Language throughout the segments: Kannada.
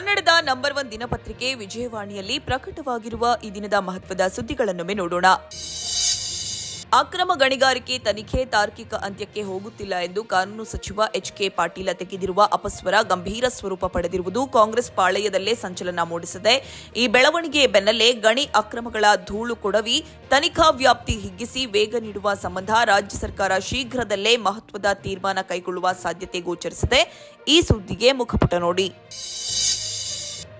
ಕನ್ನಡದ ನಂಬರ್ ಒನ್ ದಿನಪತ್ರಿಕೆ ವಿಜಯವಾಣಿಯಲ್ಲಿ ಪ್ರಕಟವಾಗಿರುವ ಈ ದಿನದ ಮಹತ್ವದ ಸುದ್ದಿಗಳನ್ನೊಮ್ಮೆ ನೋಡೋಣ. ಅಕ್ರಮ ಗಣಿಗಾರಿಕೆ ತನಿಖೆ ತಾರ್ಕಿಕ ಅಂತ್ಯಕ್ಕೆ ಹೋಗುತ್ತಿಲ್ಲ ಎಂದು ಕಾನೂನು ಸಚಿವ ಎಚ್ ಕೆ ಪಾಟೀಲ ತೆಗೆದಿರುವ ಅಪಸ್ವರ ಗಂಭೀರ ಸ್ವರೂಪ ಪಡೆದಿರುವುದು ಕಾಂಗ್ರೆಸ್ ಪಾಳೆಯದಲ್ಲೇ ಸಂಚಲನ ಮೂಡಿಸಿದೆ, ಈ ಬೆಳವಣಿಗೆ ಬೆನ್ನಲ್ಲೇ ಗಣಿ ಅಕ್ರಮಗಳ ಧೂಳು ಕೊಡವಿ, ತನಿಖಾ ವ್ಯಾಪ್ತಿ ಹಿಗ್ಗಿಸಿ ವೇಗ ನೀಡುವ ಸಂಬಂಧ ರಾಜ್ಯ ಸರ್ಕಾರ ಶೀಘ್ರದಲ್ಲೇ ಮಹತ್ವದ ತೀರ್ಮಾನ ಕೈಗೊಳ್ಳುವ ಸಾಧ್ಯತೆ ಗೋಚರಿಸಿದೆ ಈ ಸುದ್ದಿಗೆ ಮುಖಪುಟ ನೋಡಿ.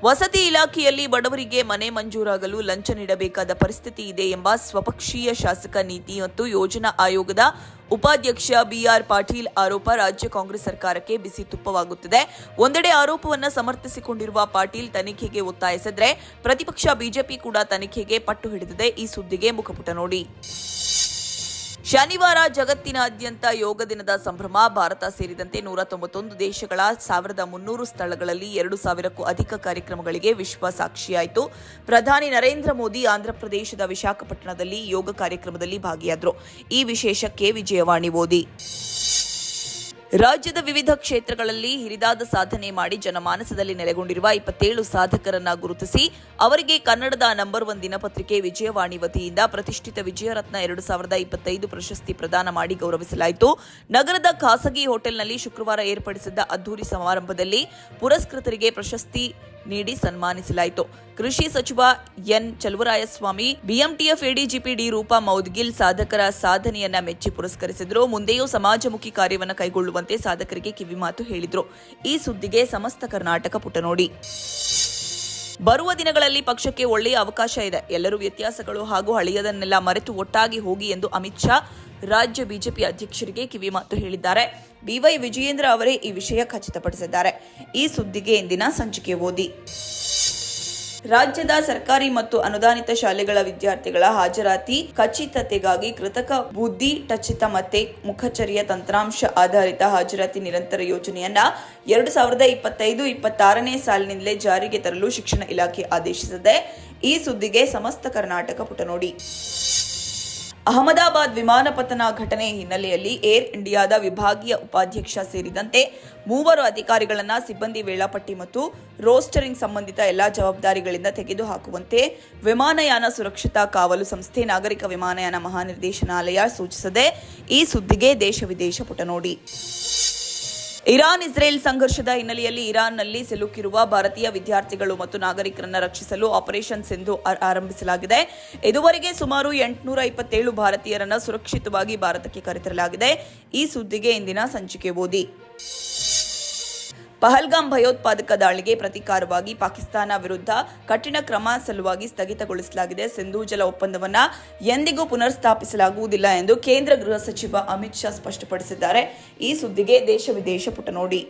ವಸತಿ ಇಲಾಖೆಯಲ್ಲಿ ಬಡವರಿಗೆ ಮನೆ ಮಂಜೂರಾಗಲು ಲಂಚ ನೀಡಬೇಕಾದ ಪರಿಸ್ಥಿತಿ ಇದೆ ಎಂಬ ಸ್ವಪಕ್ಷೀಯ ಶಾಸಕ ನೀತಿ ಮತ್ತು ಯೋಜನಾ ಆಯೋಗದ ಉಪಾಧ್ಯಕ್ಷ ಬಿಆರ್ ಪಾಟೀಲ್ ಆರೋಪ ರಾಜ್ಯ ಕಾಂಗ್ರೆಸ್ ಸರ್ಕಾರಕ್ಕೆ ಬಿಸಿ ತುಪ್ಪವಾಗುತ್ತಿದೆ. ಒಂದೆಡೆ ಆರೋಪವನ್ನು ಸಮರ್ಥಿಸಿಕೊಂಡಿರುವ ಪಾಟೀಲ್ ತನಿಖೆಗೆ ಒತ್ತಾಯಿಸಿದ್ರೆ ಪ್ರತಿಪಕ್ಷ ಬಿಜೆಪಿ ಕೂಡ ತನಿಖೆಗೆ ಪಟ್ಟು ಹಿಡಿದಿದೆ. ಈ ಸುದ್ದಿಗೆ ಮುಖಪುಟ ನೋಡಿ. ಶನಿವಾರ ಜಗತ್ತಿನಾದ್ಯಂತ ಯೋಗ ದಿನದ ಸಂಭ್ರಮ, ಭಾರತ ಸೇರಿದಂತೆ ನೂರ ತೊಂಬತ್ತೊಂದು ದೇಶಗಳ ಸಾವಿರದ ಮುನ್ನೂರು ಸ್ಥಳಗಳಲ್ಲಿ ಎರಡು ಸಾವಿರಕ್ಕೂ ಅಧಿಕ ಕಾರ್ಯಕ್ರಮಗಳಿಗೆ ವಿಶ್ವ ಸಾಕ್ಷಿಯಾಯಿತು. ಪ್ರಧಾನಿ ನರೇಂದ್ರ ಮೋದಿ ಆಂಧ್ರಪ್ರದೇಶದ ವಿಶಾಖಪಟ್ಟಣದಲ್ಲಿ ಯೋಗ ಕಾರ್ಯಕ್ರಮದಲ್ಲಿ ಭಾಗಿಯಾದರು. ಈ ವಿಶೇಷಕ್ಕೆ ವಿಜಯವಾಣಿ ಓದಿ. ರಾಜ್ಯದ ವಿವಿಧ ಕ್ಷೇತ್ರಗಳಲ್ಲಿ ಹಿರಿದಾದ ಸಾಧನೆ ಮಾಡಿ ಜನಮಾನಸದಲ್ಲಿ ನೆಲೆಗೊಂಡಿರುವ ಇಪ್ಪತ್ತೇಳು ಸಾಧಕರನ್ನ ಗುರುತಿಸಿ ಅವರಿಗೆ ಕನ್ನಡದ ನಂಬರ್ ಒನ್ ದಿನಪತ್ರಿಕೆ ವಿಜಯವಾಣಿ ವತಿಯಿಂದ ಪ್ರತಿಷ್ಠಿತ ವಿಜಯರತ್ನ ಎರಡು ಸಾವಿರದ ಇಪ್ಪತ್ತೈದು ಪ್ರಶಸ್ತಿ ಪ್ರದಾನ ಮಾಡಿ ಗೌರವಿಸಲಾಯಿತು. ನಗರದ ಖಾಸಗಿ ಹೋಟೆಲ್ನಲ್ಲಿ ಶುಕ್ರವಾರ ಏರ್ಪಡಿಸಿದ್ದ ಅದ್ದೂರಿ ಸಮಾರಂಭದಲ್ಲಿ ಪುರಸ್ಕೃತರಿಗೆ ಪ್ರಶಸ್ತಿ ನೀಡಿ ಸನ್ಮಾನಿಸಲಾಯಿತು. ಕೃಷಿ ಸಚಿವ N. Chaluvarayaswamy, BMTF ADGP D Roopa Moudgil ಸಾಧಕರ ಸಾಧನೆಯನ್ನ ಮೆಚ್ಚಿ ಪುರಸ್ಕರಿಸಿದ್ರು. ಮುಂದೆಯೂ ಸಮಾಜಮುಖಿ ಕಾರ್ಯವನ್ನು ಕೈಗೊಳ್ಳುವಂತೆ ಸಾಧಕರಿಗೆ ಕಿವಿಮಾತು ಹೇಳಿದ್ರು. ಈ ಸುದ್ದಿಗೆ ಸಮಸ್ತ ಕರ್ನಾಟಕ ಪುಟ ನೋಡಿ. ಬರುವ ದಿನಗಳಲ್ಲಿ ಪಕ್ಷಕ್ಕೆ ಒಳ್ಳೆಯ ಅವಕಾಶ ಇದೆ. ಎಲ್ಲರೂ ವ್ಯತ್ಯಾಸಗಳು ಹಾಗೂ ಹಳೆಯದನ್ನೆಲ್ಲ ಮರೆತು ಒಟ್ಟಾಗಿ ಹೋಗಿ ಎಂದು ಅಮಿತ್ ಶಾ ರಾಜ್ಯ ಬಿಜೆಪಿ ಅಧ್ಯಕ್ಷರಿಗೆ ಕಿವಿಮಾತು ಹೇಳಿದ್ದಾರೆ. ಬಿವೈ ವಿಜಯೇಂದ್ರ ಅವರೇ ಈ ವಿಷಯ ಖಚಿತಪಡಿಸಿದ್ದಾರೆ. ಈ ಸುದ್ದಿಗೆ ಇಂದಿನ ಸಂಚಿಕೆ ಓದಿ. ರಾಜ್ಯದ ಸರ್ಕಾರಿ ಮತ್ತು ಅನುದಾನಿತ ಶಾಲೆಗಳ ವಿದ್ಯಾರ್ಥಿಗಳ ಹಾಜರಾತಿ ಖಚಿತತೆಗಾಗಿ ಕೃತಕ ಬುದ್ಧಿ, ಟಚಿತ ಮತ್ತೆ ಮುಖಚರ್ಯ ತಂತ್ರಾಂಶ ಆಧಾರಿತ ಹಾಜರಾತಿ ನಿರಂತರ ಯೋಜನೆಯನ್ನ ಎರಡು ಸಾವಿರದ ಇಪ್ಪತ್ತೈದು ಇಪ್ಪತ್ತಾರನೇ ಸಾಲಿನಿಂದಲೇ ಜಾರಿಗೆ ತರಲು ಶಿಕ್ಷಣ ಇಲಾಖೆ ಆದೇಶಿಸಿದೆ. ಈ ಸುದ್ದಿಗೆ ಸಮಸ್ತ ಕರ್ನಾಟಕ ಪುಟ ನೋಡಿ ಅಹಮದಾಬಾದ್ ವಿಮಾನ ಪತನ ಘಟನೆ ಹಿನ್ನೆಲೆಯಲ್ಲಿ ಏರ್ ಇಂಡಿಯಾದ ವಿಭಾಗೀಯ ಉಪಾಧ್ಯಕ್ಷ ಸೇರಿದಂತೆ ಮೂವರು ಅಧಿಕಾರಿಗಳನ್ನು ಸಿಬ್ಬಂದಿ ವೇಳಾಪಟ್ಟಿ ಮತ್ತು ರೋಸ್ಟರಿಂಗ್ ಸಂಬಂಧಿತ ಎಲ್ಲಾ ಜವಾಬ್ದಾರಿಗಳಿಂದ ತೆಗೆದುಹಾಕುವಂತೆ ವಿಮಾನಯಾನ ಸುರಕ್ಷತಾ ಕಾವಲು ಸಂಸ್ಥೆ ನಾಗರಿಕ ವಿಮಾನಯಾನ ಮಹಾನಿರ್ದೇಶನಾಲಯ ಸೂಚಿಸದೆ ಈ ಸುದ್ದಿಗೆ ದೇಶ ವಿದೇಶ ಪುಟ ನೋಡಿ ಇರಾನ್ ಇಸ್ರೇಲ್ ಸಂಘರ್ಷದ ಹಿನ್ನೆಲೆಯಲ್ಲಿ ಇರಾನ್ನಲ್ಲಿ ಸಿಲುಕಿರುವ ಭಾರತೀಯ ವಿದ್ಯಾರ್ಥಿಗಳು ಮತ್ತು ನಾಗರಿಕರನ್ನು ರಕ್ಷಿಸಲು ಆಪರೇಷನ್ ಸಿಂಧು ಆರಂಭಿಸಲಾಗಿದೆ. ಇದುವರೆಗೆ ಸುಮಾರು ಎಂಟುನೂರ ಇಪ್ಪತ್ತೇಳು ಭಾರತೀಯರನ್ನು ಸುರಕ್ಷಿತವಾಗಿ ಭಾರತಕ್ಕೆ ಕರೆತರಲಾಗಿದೆ. ಈ ಸುದ್ದಿಗೆ ಇಂದಿನ ಸಂಚಿಕೆ ಓದಿ. ಪಹಲ್ಗಾಮ್ ಭಯೋತ್ಪಾದಕ ದಾಳಿಗೆ ಪ್ರತೀಕಾರವಾಗಿ ಪಾಕಿಸ್ತಾನ ವಿರುದ್ಧ ಕಠಿಣ ಕ್ರಮ ಸಲುವಾಗಿ ಸ್ಥಗಿತಗೊಳಿಸಲಾಗಿದೆ. ಸಿಂಧೂ ಜಲ ಒಪ್ಪಂದವನ್ನ ಎಂದಿಗೂ ಪುನರ್ಸ್ಥಾಪಿಸಲಾಗುವುದಿಲ್ಲ ಎಂದು ಕೇಂದ್ರ ಗೃಹ ಸಚಿವ ಅಮಿತ್ ಶಾ ಸ್ಪಷ್ಟಪಡಿಸಿದ್ದಾರೆ. ಈ ಸುದ್ದಿಗೆ ದೇಶ ವಿದೇಶ ಪುಟ ನೋಡಿ.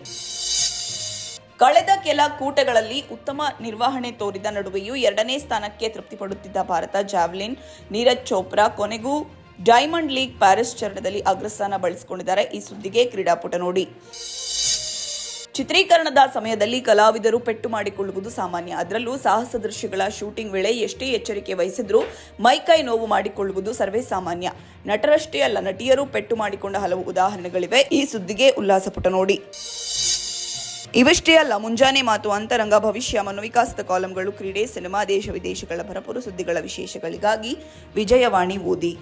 ಕಳೆದ ಕೆಲ ಕೂಟಗಳಲ್ಲಿ ಉತ್ತಮ ನಿರ್ವಹಣೆ ತೋರಿದ ನಡುವೆಯೂ ಎರಡನೇ ಸ್ಥಾನಕ್ಕೆ ತೃಪ್ತಿಪಡುತ್ತಿದ್ದ ಭಾರತ, ಜಾವ್ಲಿನ್, ನೀರಜ್ ಚೋಪ್ರಾ ಕೊನೆಗೂ ಡೈಮಂಡ್ ಲೀಗ್ ಪ್ಯಾರಿಸ್ ಚರಣದಲ್ಲಿ ಅಗ್ರಸ್ಥಾನ ಬಳಸಿಕೊಂಡಿದ್ದಾರೆ. ಈ ಸುದ್ದಿಗೆ ಕ್ರೀಡಾಪುಟ ನೋಡಿ. ಚಿತ್ರೀಕರಣದ ಸಮಯದಲ್ಲಿ ಕಲಾವಿದರು ಪೆಟ್ಟು ಮಾಡಿಕೊಳ್ಳುವುದು ಸಾಮಾನ್ಯ. ಅದರಲ್ಲೂ ಸಾಹಸ ದೃಶ್ಯಗಳ ಶೂಟಿಂಗ್ ವೇಳೆ ಎಷ್ಟೇ ಎಚ್ಚರಿಕೆ ವಹಿಸಿದ್ರೂ ಮೈಕೈ ನೋವು ಮಾಡಿಕೊಳ್ಳುವುದು ಸರ್ವೇ ಸಾಮಾನ್ಯ. ನಟರಷ್ಟೇ ಅಲ್ಲ, ನಟಿಯರು ಪೆಟ್ಟು ಮಾಡಿಕೊಂಡ ಹಲವು ಉದಾಹರಣೆಗಳಿವೆ. ಈ ಸುದ್ದಿಗೆ ಉಲ್ಲಾಸ ಪುಟ ನೋಡಿ. ಇವಷ್ಟೇ ಅಲ್ಲ, ಮುಂಜಾನೆ ಮಾತು, ಅಂತರಂಗ, ಭವಿಷ್ಯ, ಮನೋವಿಕಾಸದ ಕಾಲಂಗಳು, ಕ್ರೀಡೆ, ಸಿನಿಮಾ, ದೇಶ ವಿದೇಶಗಳ ಭರಪೂರ ಸುದ್ದಿಗಳ ವಿಶೇಷಗಳಿಗಾಗಿ ವಿಜಯವಾಣಿ ಓದಿ.